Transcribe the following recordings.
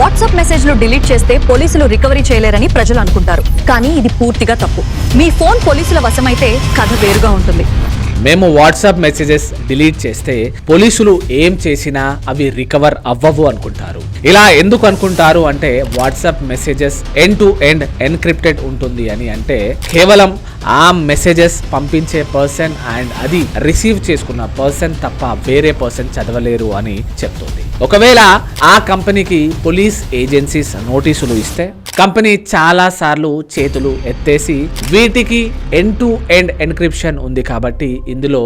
WhatsApp మెసేజ్లు delete చేస్తే పోలీసులు రికవరీ చేయలేరని ప్రజలు అనుకుంటారు. కానీ ఇది పూర్తిగా తప్పు. మీ ఫోన్ పోలీసుల వశమైతే కథ వేరుగా ఉంటుంది. మేము వాట్సాప్ మెసేజెస్ డిలీట్ చేస్తే పోలీసులు ఏం చేసినా అవి రికవర్ అవ్వవు అనుకుంటారు. ఇలా ఎందుకు అనుకుంటారు అంటే WhatsApp messages end to end encrypted ఉంటుంది అని అంటే కేవలం ఆ మెసేజెస్ పంపించే పర్సన్ అండ్ అది రిసీవ్ చేసుకున్న పర్సన్ తప్ప వేరే పర్సన్ చదవలేరు అని చెప్తుంది. ఒకవేళ ఆ కంపెనీకి పోలీస్ ఏజెన్సీస్ నోటీసులు ఇస్తే కంపెనీ చాలా సార్లు చేతులు ఎత్తేసి వీటికి ఎండ్ టు ఎండ్ ఎన్క్రిప్షన్ ఉంది కాబట్టి ఇందులో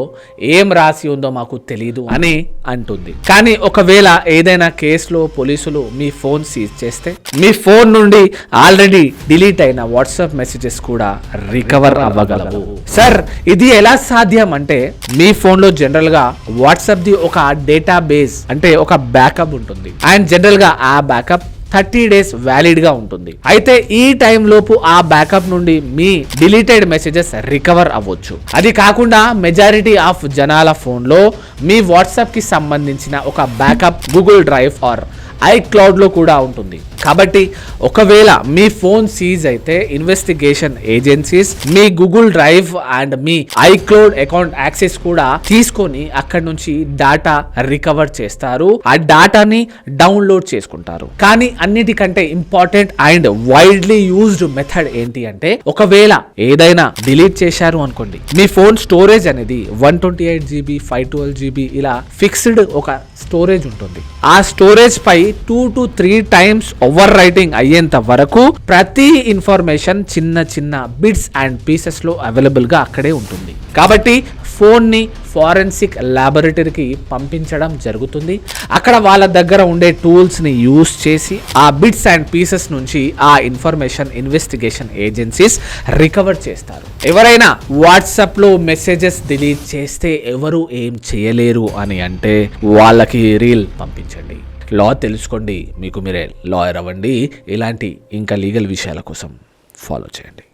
ఏం రాసి ఉందో మాకు తెలియదు అని అంటుంది. కానీ ఒకవేళ ఏదైనా కేసులో పోలీసులు మీ ఫోన్ సీజ్ చేస్తే మీ ఫోన్ నుండి ఆల్రెడీ డిలీట్ అయిన వాట్సాప్ మెసేజెస్ కూడా రికవర్ అవ్వగలవు. సార్ ఇది ఎలా సాధ్యం అంటే మీ ఫోన్లో జనరల్గా వాట్సాప్ ది ఒక డేటా బేస్ అంటే ఒక బ్యాకప్ ఉంటుంది. అండ్ జనరల్గా ఆ బ్యాకప్ థర్టీ డేస్ వ్యాలిడ్గా ఉంటుంది. అయితే ఈ టైం లోపు ఆ బ్యాకప్ నుండి మీ డిలీటెడ్ మెసేజెస్ రికవర్ అవ్వచ్చు. అది కాకుండా మెజారిటీ ఆఫ్ జనాల ఫోన్లో మీ వాట్సాప్కి సంబంధించిన ఒక బ్యాకప్ గూగుల్ డ్రైవ్ ఆర్ ఐక్లౌడ్లో కూడా ఉంటుంది. కాబట్టి ఒకవేళ మీ ఫోన్ సీజ్ అయితే ఇన్వెస్టిగేషన్ ఏజెన్సీస్ మీ గూగుల్ డ్రైవ్ అండ్ మీ ఐక్లౌడ్ అకౌంట్ యాక్సెస్ కూడా తీసుకొని అక్కడ నుంచి డాటా రికవర్ చేస్తారు. ఆ డాటాని డౌన్లోడ్ చేసుకుంటారు. కానీ అన్నిటికంటే important and widely used method ఏంటి అంటే ఒకవేళ ఏదైనా డిలీట్ చేశారు అనుకోండి. మీ ఫోన్ స్టోరేజ్ అనేది one twenty eight GB five twelve GB ఇలా ఫిక్స్డ్ ఒక స్టోరేజ్ ఉంటుంది. ఆ storage pi two to three times overwriting అయ్యేంత వరకు ప్రతి ఇన్ఫర్మేషన్ చిన్న చిన్న బిట్స్ అండ్ పీసెస్లో అవైలబుల్గా అక్కడే ఉంటుంది. కాబట్టి ఫోన్ని ఫారెన్సిక్ ల్యాబొరేటరీకి పంపించడం జరుగుతుంది. అక్కడ వాళ్ళ దగ్గర ఉండే టూల్స్ని యూస్ చేసి ఆ బిట్స్ అండ్ పీసెస్ నుంచి ఆ ఇన్ఫర్మేషన్ ఇన్వెస్టిగేషన్ ఏజెన్సీస్ రికవర్ చేస్తారు. ఎవరైనా వాట్సాప్లో మెసేజెస్ డిలీట్ చేస్తే ఎవరు ఏం చేయలేరు అని అంటే వాళ్ళకి రీల్ పంపించండి. లా తెలుసుకోండి మీకు మీరే లాయర్ అవ్వండి. ఇలాంటి ఇంకా లీగల్ విషయాల కోసం ఫాలో చేయండి.